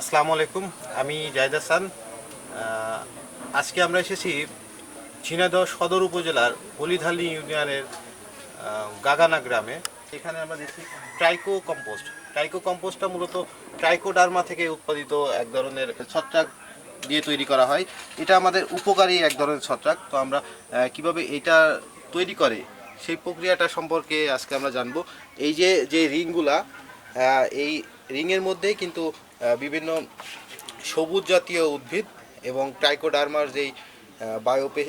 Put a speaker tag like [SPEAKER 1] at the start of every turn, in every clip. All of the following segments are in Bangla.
[SPEAKER 1] আসসালামু আলাইকুম, আমি জাহিদ হাসান। আজকে আমরা এসেছি ঝিনাইদহ সদর উপজেলার হলিধালি ইউনিয়নের গাগানা গ্রামে। এখানে আমরা দেখছি ট্রাইকো কম্পোস্ট। ট্রাইকো কম্পোস্টটা মূলত ট্রাইকোডার্মা থেকে উৎপাদিত এক ধরনের ছত্রাক দিয়ে তৈরি করা হয়। এটা আমাদের উপকারী এক ধরনের ছত্রাক। তো আমরা কীভাবে এটা তৈরি করে, সেই প্রক্রিয়াটা সম্পর্কে আজকে আমরা জানব। এই যে যে রিংগুলা এই রিংয়ের মধ্যেই কিন্তু বিভিন্ন সবুজ জাতীয় উদ্ভিদ এবং টাইকোডার্মার যেই বায়োপে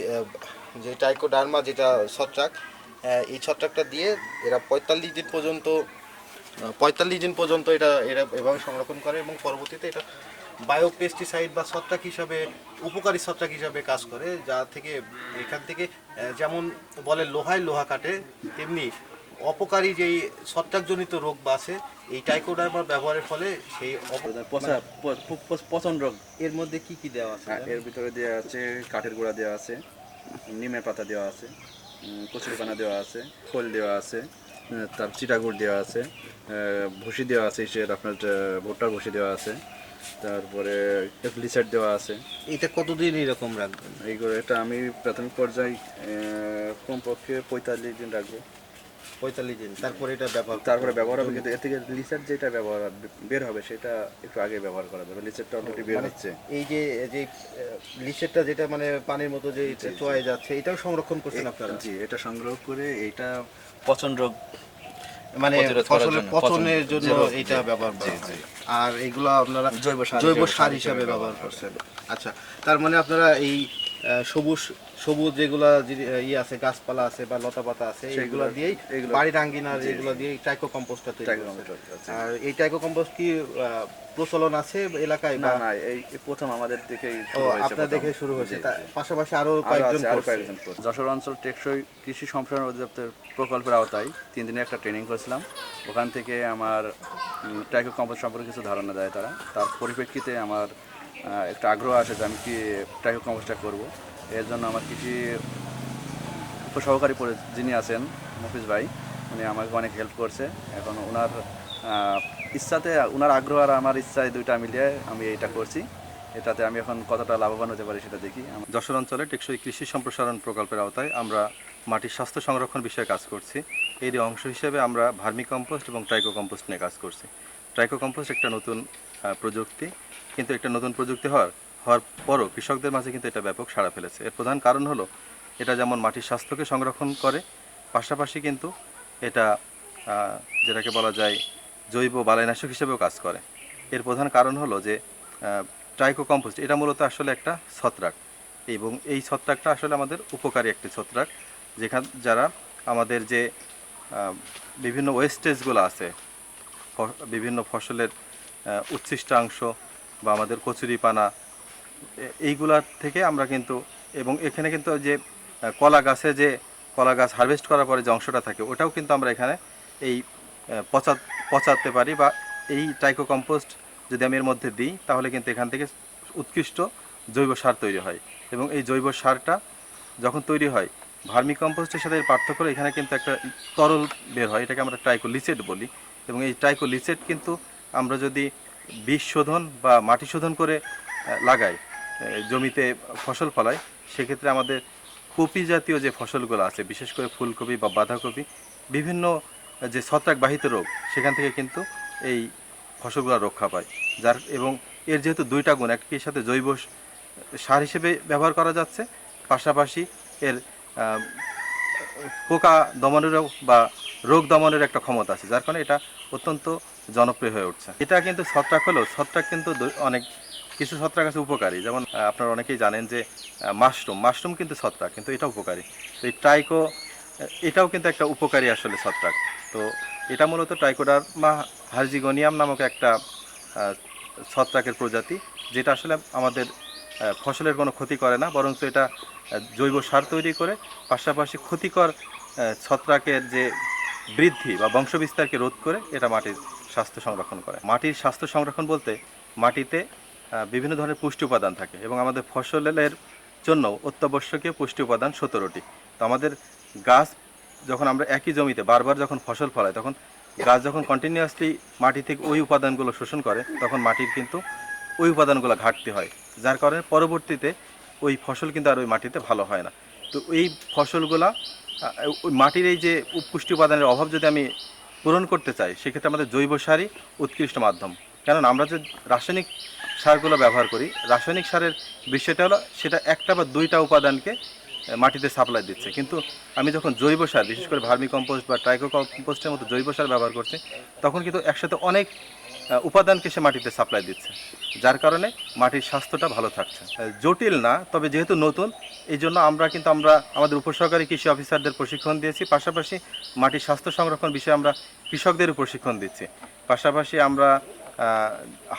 [SPEAKER 1] যে টাইকোডার্মা যেটা ছত্রাক এই ছত্রাকটা দিয়ে এরা পঁয়তাল্লিশ দিন পর্যন্ত পঁয়তাল্লিশ দিন পর্যন্ত এটা, এরা এভাবে সংরক্ষণ করে এবং পরবর্তীতে এটা বায়োপেস্টিসাইড বা ছত্রাক হিসাবে, উপকারী ছত্রাক হিসাবে কাজ করে, যা থেকে, এখান থেকে যেমন বলে লোহায় লোহা কাটে, তেমনি অপকারী যেই ছত্রাকজনিত রোগ বা আছে এই টাইকোডার্মার ব্যবহারের ফলে সেই
[SPEAKER 2] প- প- পচন রোগ
[SPEAKER 1] এর মধ্যে কি কি দেওয়া আছে?
[SPEAKER 2] হ্যাঁ, এর ভিতরে দেওয়া আছে কাঠের গুঁড়া দেওয়া আছে নিমের পাতা দেওয়া আছে কচুরিপানা দেওয়া আছে খোল দেওয়া আছে তার চিটাগুড় দেওয়া আছে ভুসি দেওয়া আছে সে আপনার ভুট্টার ভুসি দেওয়া আছে তারপরে লিসাইড দেওয়া আছে।
[SPEAKER 1] এটা কতদিন এরকম রাখবেন?
[SPEAKER 2] এইগুলো এটা আমি প্রাথমিক পর্যায়ে কমপক্ষে পঁয়তাল্লিশ দিন রাখব।
[SPEAKER 1] পঁয়তাল্লিশ দিন তারপরে এটা ব্যবহার
[SPEAKER 2] তারপরে ব্যবহার হবে কিন্তু এর থেকে লিসার যেটা ব্যবহার বের হবে সেটা একটু আগে ব্যবহার করা যাবে লিসারটা অলরেডি বের
[SPEAKER 1] মানে
[SPEAKER 2] হচ্ছে।
[SPEAKER 1] এই যে যে লিচেরটা যেটা মানে পানির মতো যে চোয়াই যাচ্ছে এটাও সংরক্ষণ করছেন আপনারা?
[SPEAKER 2] জি এটা সংগ্রহ করে এইটা পচন রোগ
[SPEAKER 1] মানে ফসলের পচনের জন্য এটা ব্যবহার করা আর এগুলো আপনারা
[SPEAKER 2] জৈব সার
[SPEAKER 1] জৈব সার হিসাবে ব্যবহার করছেন। আচ্ছা তার মানে আপনারা এই সবুজ সবুজ যেগুলা যে- ইয়ে আছে গাছপালা আছে বা লতা পাতা আছে
[SPEAKER 2] সেগুলো
[SPEAKER 1] দিয়েই
[SPEAKER 2] এগুলো-
[SPEAKER 1] বাড়ির আঙ্গিনার এগুলো দিয়ে টাইকো কম্পোস্টটা তৈরি আর এই টাইকো কম্পোস্ট কি প্রচলন আছে এলাকায়
[SPEAKER 2] না না এই প্রথম আমাদের শুরু
[SPEAKER 1] আপনার দেখে শুরু হয়েছে। পাশাপাশি
[SPEAKER 2] আরও
[SPEAKER 1] কয়েকজন।
[SPEAKER 2] যশোর অঞ্চল টেকসই কৃষি সম্প্রসারণ অধিদপ্তর প্রকল্পের আওতায় তিন দিনের একটা ট্রেনিং করেছিলাম। ওখান থেকে আমার টাইকো কম্পোস্ট সম্পর্কে কিছু ধারণা দেয় তারা। তার পরিপ্রেক্ষিতে আমার একটা আগ্রহ আসে যে আমি কি টাইকো কম্পোস্টটা করব। এর জন্য আমার কৃষি উপসহকারী যিনি আছেন, মফিজ ভাই, উনি আমাকে অনেক হেল্প করছে। এখন ওনার ইচ্ছাতে ওনার আগ্রহ আর আমার ইচ্ছায় দুইটা মিলিয়ে আমি এটা করছি। এটাতে আমি এখন কতটা লাভবান হতে পারি সেটা দেখি।
[SPEAKER 3] যশোর অঞ্চলে টেকসই কৃষি সম্প্রসারণ প্রকল্পের আওতায় আমরা মাটির স্বাস্থ্য সংরক্ষণ বিষয়ে কাজ করছি। এরই অংশ হিসেবে আমরা ভার্মি কম্পোস্ট এবং ট্রাইকো কম্পোস্ট নিয়ে কাজ করছি। ট্রাইকো কম্পোস্ট একটা নতুন প্রযুক্তি, কিন্তু একটা নতুন প্রযুক্তি হওয়ার হওয়ার পরও কৃষকদের মাঝে কিন্তু এটা ব্যাপক সাড়া ফেলেছে। এর প্রধান কারণ হলো, এটা যেমন মাটির স্বাস্থ্যকে সংরক্ষণ করে, পাশাপাশি কিন্তু এটা যেটাকে বলা যায় জৈব বালাইনাশক হিসেবেও কাজ করে। এর প্রধান কারণ হলো যে ট্রাইকো কম্পোস্ট এটা মূলত আসলে একটা ছত্রাক এবং এই ছত্রাকটা আসলে আমাদের উপকারী একটি ছত্রাক। যেখান, যারা আমাদের যে বিভিন্ন ওয়েস্টেজগুলো আছে বিভিন্ন ফসলের উচ্ছিষ্টাংশ বা আমাদের কচুরিপানা এ- এইগুলার থেকে আমরা কিন্তু, এবং এখানে কিন্তু যে কলা গাছে যে, কলা গাছ হারভেস্ট করার পরে যে অংশটা থাকে, ওটাও কিন্তু আমরা এখানে এই পচা, পচাতে পারি বা এই টাইকো কম্পোস্ট যদি আমি এর মধ্যে দিই, তাহলে কিন্তু এখান থেকে উৎকৃষ্ট জৈব সার তৈরি হয়। এবং এই জৈব সারটা যখন তৈরি হয় ভার্মি কম্পোস্টের সাথে এর পার্থক্য এখানে কিন্তু একটা তরল বের হয়, এটাকে আমরা ট্রাইকোলিসেট বলি। এবং এই ট্রাইকোলিসেট কিন্তু আমরা যদি বীজ শোধন বা মাটি শোধন করে লাগাই জমিতে ফসল ফলায়, সেক্ষেত্রে আমাদের কপি জাতীয় যে ফসলগুলো আছে, বিশেষ করে ফুলকপি বা বাঁধাকপি, বিভিন্ন যে ছত্রাকবাহিত রোগ, সেখান থেকে কিন্তু এই ফসলগুলো রক্ষা পায়। যার, এবং এর যেহেতু দুইটা গুণ একটির সাথে জৈব সার হিসেবে ব্যবহার করা যাচ্ছে, পাশাপাশি এর পোকা দমনেরও বা রোগ দমনের একটা ক্ষমতা আছে, যার কারণে এটা অত্যন্ত জনপ্রিয় হয়ে উঠছে। এটা কিন্তু ছত্রাক হলেও, ছত্রাক কিন্তু অনেক কিছু ছত্রাক আছে উপকারী। যেমন আপনারা অনেকেই জানেন যে মাশরুম। মাশরুম কিন্তু ছত্রাক, কিন্তু এটা উপকারী। তো এই ট্রাইকো এটাও কিন্তু একটা উপকারী আসলে ছত্রাক। তো এটা মূলত ট্রাইকোডার্মা হার্জিগোনিয়াম নামক একটা ছত্রাকের প্রজাতি, যেটা আসলে আমাদের ফসলের কোনো ক্ষতি করে না, বরঞ্চ এটা জৈব সার তৈরি করে, পাশাপাশি ক্ষতিকর ছত্রাকের যে বৃদ্ধি বা বংশবিস্তারকে রোধ করে, এটা মাটির স্বাস্থ্য সংরক্ষণ করে। মাটির স্বাস্থ্য সংরক্ষণ বলতে মাটিতে বিভিন্ন ধরনের পুষ্টি উপাদান থাকে এবং আমাদের ফসলের জন্য অত্যাবশ্যকীয় পুষ্টি উপাদান সতেরোটি। তো আমাদের গাছ যখন আমরা একই জমিতে বারবার যখন ফসল ফলাই তখন গাছ যখন কন্টিনিউয়াসলি মাটি থেকে ওই উপাদানগুলো শোষণ করে, তখন মাটির কিন্তু ওই উপাদানগুলো ঘাটতি হয়। যার কারণে পরবর্তীতে ওই ফসল কিন্তু আর ওই মাটিতে ভালো হয় না। তো এই ফসলগুলা ওই মাটির এই যে পুষ্টি উপাদানের অভাব যদি আমি পূরণ করতে চাই, সেক্ষেত্রে আমাদের জৈব সারই উৎকৃষ্ট মাধ্যম। কেননা আমরা যে রাসায়নিক সারগুলো ব্যবহার করি। রাসায়নিক সারের বিষয়টা হলো, সেটা একটা বা দুইটা উপাদানকে মাটিতে সাপ্লাই দিচ্ছে। কিন্তু আমি যখন জৈব সার, বিশেষ করে ভার্মি কম্পোস্ট বা ট্রাইকো কম্পোস্টের মতো জৈব সার ব্যবহার করছি, তখন কিন্তু একসাথে অনেক উপাদানকে সে মাটিতে সাপ্লাই দিচ্ছে। যার কারণে মাটির স্বাস্থ্যটা ভালো থাকছে। জটিল না, তবে যেহেতু নতুন, এই জন্য আমরা কিন্তু আমরা আমাদের উপসহকারী কৃষি অফিসারদের প্রশিক্ষণ দিয়েছি। পাশাপাশি মাটির স্বাস্থ্য সংরক্ষণ বিষয়ে আমরা কৃষকদেরও প্রশিক্ষণ দিচ্ছি। পাশাপাশি আমরা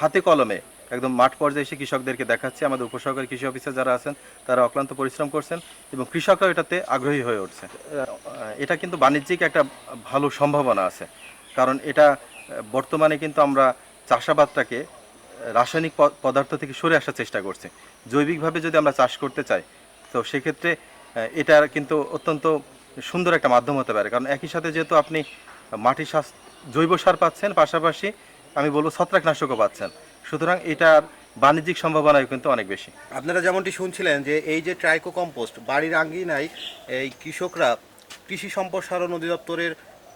[SPEAKER 3] হাতে কলমে একদম মাঠ পর্যায়ে এসে কৃষকদেরকে দেখাচ্ছি। আমাদের উপসহকারী কৃষি অফিসার যারা আছেন, তারা অক্লান্ত পরিশ্রম করছেন এবং কৃষকরাও এটাতে আগ্রহী হয়ে উঠছে। এটা কিন্তু বাণিজ্যিক একটা ভালো সম্ভাবনা আছে। কারণ এটা বর্তমানে কিন্তু আমরা চাষাবাদটাকে রাসায়নিক পদার্থ থেকে সরে আসার চেষ্টা করছি। জৈবিকভাবে যদি আমরা চাষ করতে চাই, তো সেক্ষেত্রে এটা কিন্তু অত্যন্ত সুন্দর একটা মাধ্যম হতে পারে। কারণ একই সাথে যেহেতু আপনি স্বাস্থ্য, জৈব সার পাচ্ছেন, পাশাপাশি আমি বলব ছত্রাকনাশকও পাচ্ছেন। সুতরাং এটার বাণিজ্যিক সম্ভাবনাও কিন্তু অনেক বেশি।
[SPEAKER 1] আপনারা যেমনটি শুনছিলেন যে এই যে ট্রাইকো কম্পোস্ট বাড়ির আঙ্গিনায় এই কৃষকরা কৃষি সম্প্রসারণ অধিদপ্তরের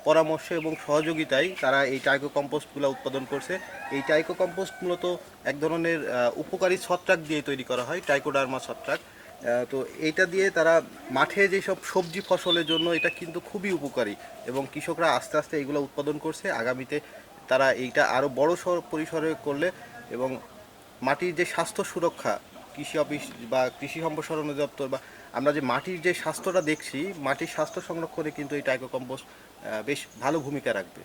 [SPEAKER 1] পরামর্শ এবং সহযোগিতায় তারা এই টাইকো কম্পোস্টগুলো উৎপাদন করছে। এই টাইকো কম্পোস্ট মূলত এক ধরনের উপকারী ছত্রাক দিয়ে তৈরি করা হয় টাইকোডার্মা ছত্রাক। তো এইটা দিয়ে তারা মাঠে যেসব সবজি ফসলের জন্য এটা কিন্তু খুবই উপকারী এবং কৃষকরা আস্তে আস্তে এগুলো উৎপাদন করছে। আগামীতে তারা এইটা আরও বড় পরিসরে করলে এবং মাটির যে স্বাস্থ্য সুরক্ষা, কৃষি অফিস বা কৃষি সম্প্রসারণ অধিদপ্তর বা আমরা যে মাটির যে স্বাস্থ্যটা দেখছি, মাটির স্বাস্থ্য সংরক্ষণে কিন্তু এই টাইকো কম্পোস্ট বেশ ভালো ভূমিকা রাখবে।